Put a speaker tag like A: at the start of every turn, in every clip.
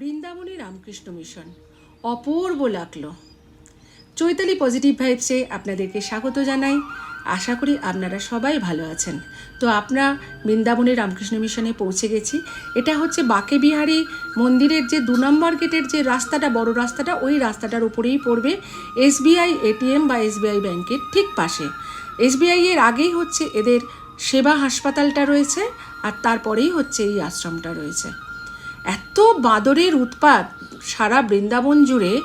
A: বৃন্দাবনী Ramakrishna mission. অপূর্ব লাগল। Chaitali positive ভাইবসে আপনাদেরকে স্বাগত জানাই। আশা করি আপনারা সবাই ভালো আছেন। তো আমরা বৃন্দাবনী রামকৃষ্ণ মিশনে পৌঁছে গেছি। এটা হচ্ছে বাকে বিহারি মন্দিরের যে দু নম্বর গেটের যে রাস্তাটা, বড় রাস্তাটা, ওই রাস্তাটার উপরেই পড়বে এসবিআই এটিএম বা এসবিআই ব্যাংকের ঠিক পাশে। এসবিআই এর আগেই হচ্ছে এদের সেবা হাসপাতালটা রয়েছে আর তারপরেই হচ্ছে এই আশ্রমটা রয়েছে। এত বাদরের উৎপাত সারা বৃন্দাবন জুড়ে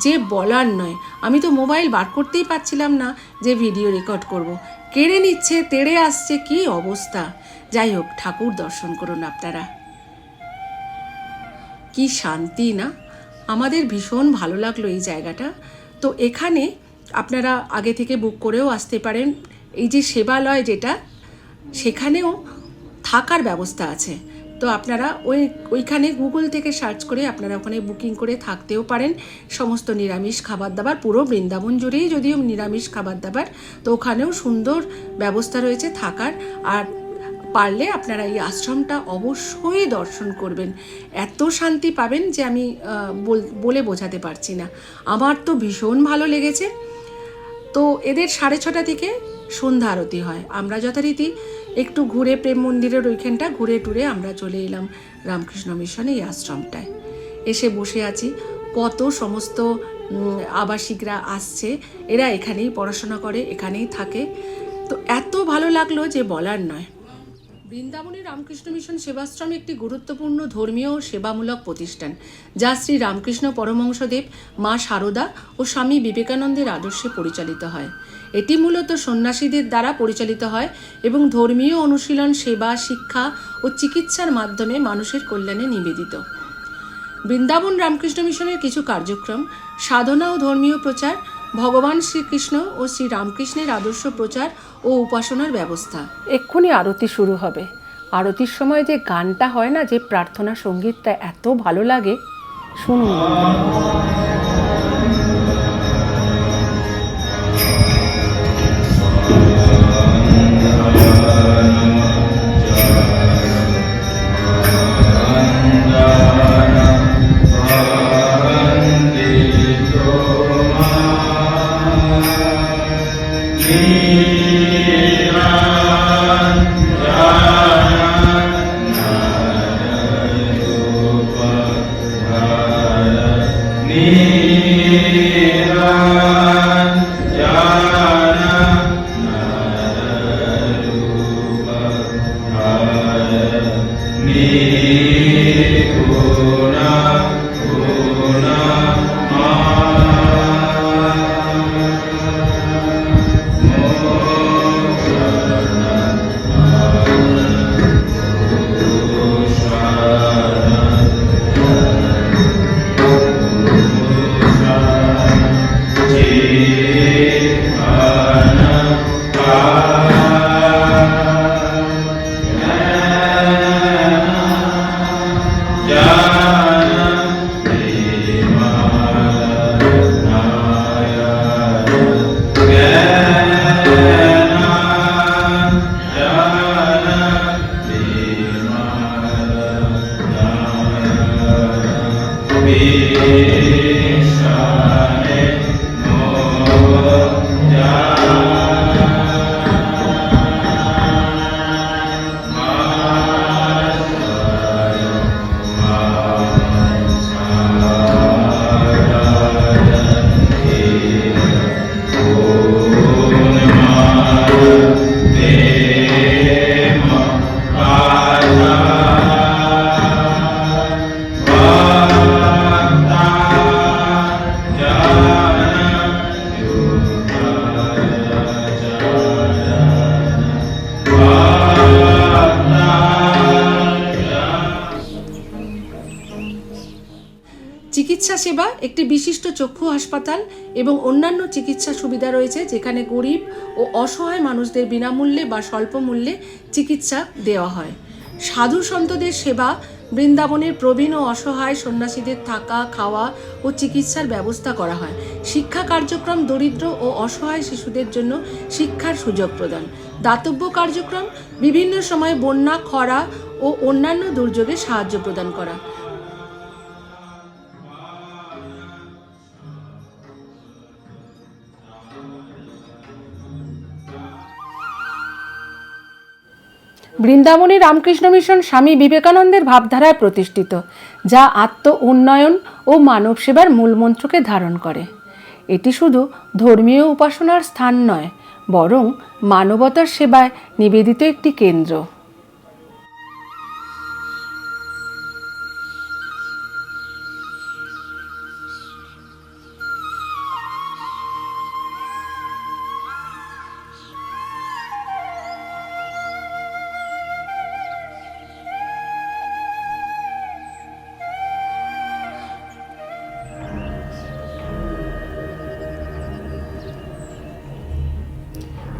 A: যে বলার নয়। আমি তো মোবাইল বার করতেই পারছিলাম না যে ভিডিও রেকর্ড করব। কেড়ে নিচ্ছে, তেড়ে আসছে, কি অবস্থা? যাই হোক, ঠাকুর দর্শন করুন আপনারা। কি শান্তি না? আমাদের ভীষণ ভালো লাগল এই জায়গাটা। তো এখানে আপনারা আগে থেকে বুক করেও আসতে পারেন। এই যে সেবালয় যেটা, সেখানেও থাকার ব্যবস্থা আছে। তো আপনারা ওই, ওইখানে গুগল থেকে সার্চ করে আপনারা ওখানে বুকিং করে থাকতেও পারেন। সমস্ত নিরামিষ খাবার দাবার, পুরো বৃন্দাবন জুড়েই যদিও নিরামিষ খাবার দাবার, তো ওখানেও সুন্দর ব্যবস্থা রয়েছে থাকার। আর পারলে আপনারা এই আশ্রমটা অবশ্যই দর্শন করবেন। এত শান্তি পাবেন যে আমি বল- বোঝাতে পারছি না। আমার তো ভীষণ ভালো লেগেছে। তো এদের সাড়ে ছটা থেকে সন্ধ্যা আরতি হয়। আমরা যথারীতি একটু ঘুরে প্রেম মন্দিরের ওইখানটা ঘুরে টুরে আমরা চলে এলাম রামকৃষ্ণ মিশন এই আশ্রমটায়। এসে বসে আছি। কত সমস্ত আবাসিকরা আসছে। এরা এখানেই পড়াশোনা করে, এখানেই থাকে। তো এত ভালো লাগল যে বলার নয়। বৃন্দাবনের রামকৃষ্ণ মিশন সেবাশ্রম একটি গুরুত্বপূর্ণ ধর্মীয় ও সেবামূলক প্রতিষ্ঠান, যা শ্রী রামকৃষ্ণ পরমহংসদেব, মা শারদা ও স্বামী বিবেকানন্দের আদর্শে পরিচালিত হয়। এটি মূলত সন্ন্যাসীদের দ্বারা পরিচালিত হয় এবং ধর্মীয় অনুশীলন, সেবা, শিক্ষা ও চিকিৎসার মাধ্যমে মানুষের কল্যাণে নিবেদিত। বৃন্দাবন রামকৃষ্ণ মিশনের কিছু কার্যক্রম, সাধনা ও ধর্মীয় প্রচার ভগবান শ্রীকৃষ্ণ ও শ্রীরামকৃষ্ণের আদর্শ প্রচার ও উপাসনার ব্যবস্থা। এক্ষুনি আরতি শুরু হবে। আরতির সময় যে গানটা হয় না, যে প্রার্থনা সঙ্গীতটা এত ভালো লাগে, শুনুন। চিকিৎসা সেবা একটি বিশিষ্ট চক্ষু হাসপাতাল এবং অন্যান্য চিকিৎসা সুবিধা রয়েছে যেখানে গরিব ও অসহায় মানুষদের বিনামূল্যে বা স্বল্প মূল্যে চিকিৎসা দেওয়া হয়। সাধু সন্তদের সেবা, বৃন্দাবনের প্রবীণ ও অসহায় সন্ন্যাসীদের থাকা, খাওয়া ও চিকিৎসার ব্যবস্থা করা হয়। শিক্ষা কার্যক্রম দরিদ্র ও অসহায় শিশুদের জন্য শিক্ষার সুযোগ প্রদান। দাতব্য কার্যক্রম বিভিন্ন সময়ে বন্যা, খরা ও অন্যান্য দুর্যোগে সাহায্য প্রদান করা। বৃন্দাবনী রামকৃষ্ণ মিশন স্বামী বিবেকানন্দের ভাবধারায় প্রতিষ্ঠিত, যা আত্ম উন্নয়ন ও মানব সেবার মূলমন্ত্রকে ধারণ করে। এটি শুধু ধর্মীয় উপাসনার স্থান নয়, বরং মানবতার সেবায় নিবেদিত একটি কেন্দ্র।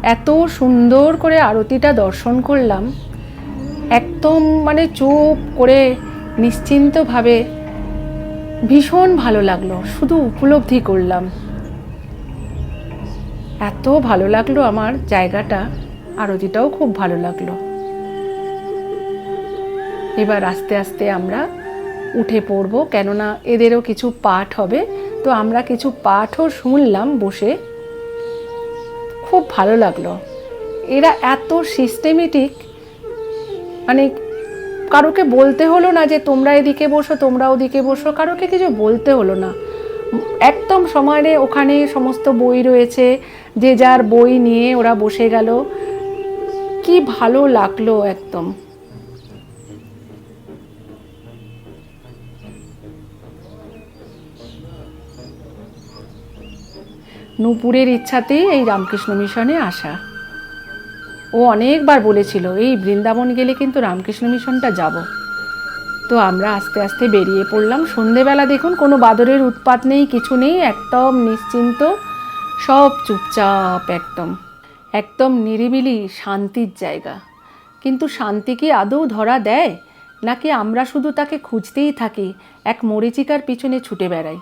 A: এত সুন্দর করে আরতিটা দর্শন করলাম। একদম মানে চুপ করে নিশ্চিন্তভাবে ভীষণ ভালো লাগল, শুধু উপলব্ধি করলাম। এত ভালো লাগল আমার জায়গাটা, আরতিটাও খুব ভালো লাগল। এবার আস্তে আস্তে আমরা উঠে পড়ব, কেননা এদেরও কিছু পাঠ হবে। তো আমরা কিছু পাঠও শুনলাম বসে। খুব ভালো লাগল। এরা এত সিস্টেমেটিক মানে কারোকে বলতে হলো না যে তোমরা এদিকে বসো, তোমরা ওদিকে বসো, কারোকে কিছু বলতে হলো না। একদম সময়ে ওখানে সমস্ত বই রয়েছে, যে যার বই নিয়ে ওরা বসে গেল। কি ভালো লাগল একদম। নূপুরের ইচ্ছাতেই এই রামকৃষ্ণ মিশনে আসা। ও অনেকবার বলেছিল, এই বৃন্দাবন গেলে কিন্তু রামকৃষ্ণ মিশনটা যাব। তো আমরা আস্তে আস্তে বেরিয়ে পড়লাম। সন্ধেবেলা দেখুন, কোনো বাদরের উৎপাত নেই, কিছু নেই, একদম নিশ্চিন্ত, সব চুপচাপ, একদম। একদম নিরিবিলি, শান্তির জায়গা। কিন্তু শান্তি কি আদৌ ধরা দেয়? নাকি আমরা শুধু তাকে খুঁজতেই থাকি, এক মরিচিকার পিছনে ছুটে বেড়াই?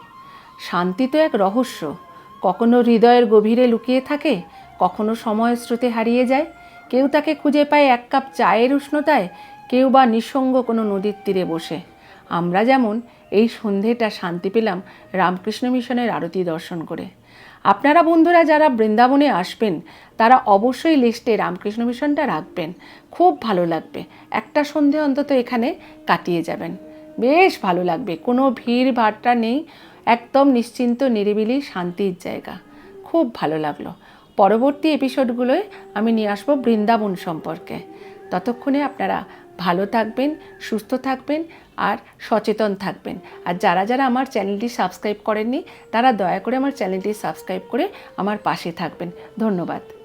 A: শান্তি তো এক রহস্য। কখনো হৃদয়ের গভীরে লুকিয়ে থাকে, কখনো সময় স্রোতে হারিয়ে যায়। কেউ তাকে খুঁজে পায় এক কাপ চায়ের উষ্ণতায়, কেউ বা নিঃসঙ্গ কোনো নদীর তীরে বসে। আমরা যেমন এই সন্ধেটা শান্তি পেলাম রামকৃষ্ণ মিশনের আরতি দর্শন করে। আপনারা বন্ধুরা যারা বৃন্দাবনে আসবেন, তারা অবশ্যই লিস্টে রামকৃষ্ণ মিশনটা রাখবেন। খুব ভালো লাগবে। একটা সন্ধে অন্তত এখানে কাটিয়ে যাবেন। বেশ ভালো লাগবে। কোনো ভিড় ভাট্টা নেই। একদম নিশ্চিন্ত, নিরিবিলি, শান্তির জায়গা। খুব ভালো লাগল। পরবর্তী এপিসোডগুলোয় আমি নিয়ে আসব বৃন্দাবন সম্পর্কে। ততক্ষণে আপনারা ভালো থাকবেন, সুস্থ থাকবেন আর সচেতন থাকবেন। আর যারা যারা আমার চ্যানেলটি সাবস্ক্রাইব করেননি, তারা দয়া করে আমার চ্যানেলটি সাবস্ক্রাইব করে আমার পাশে থাকবেন। ধন্যবাদ।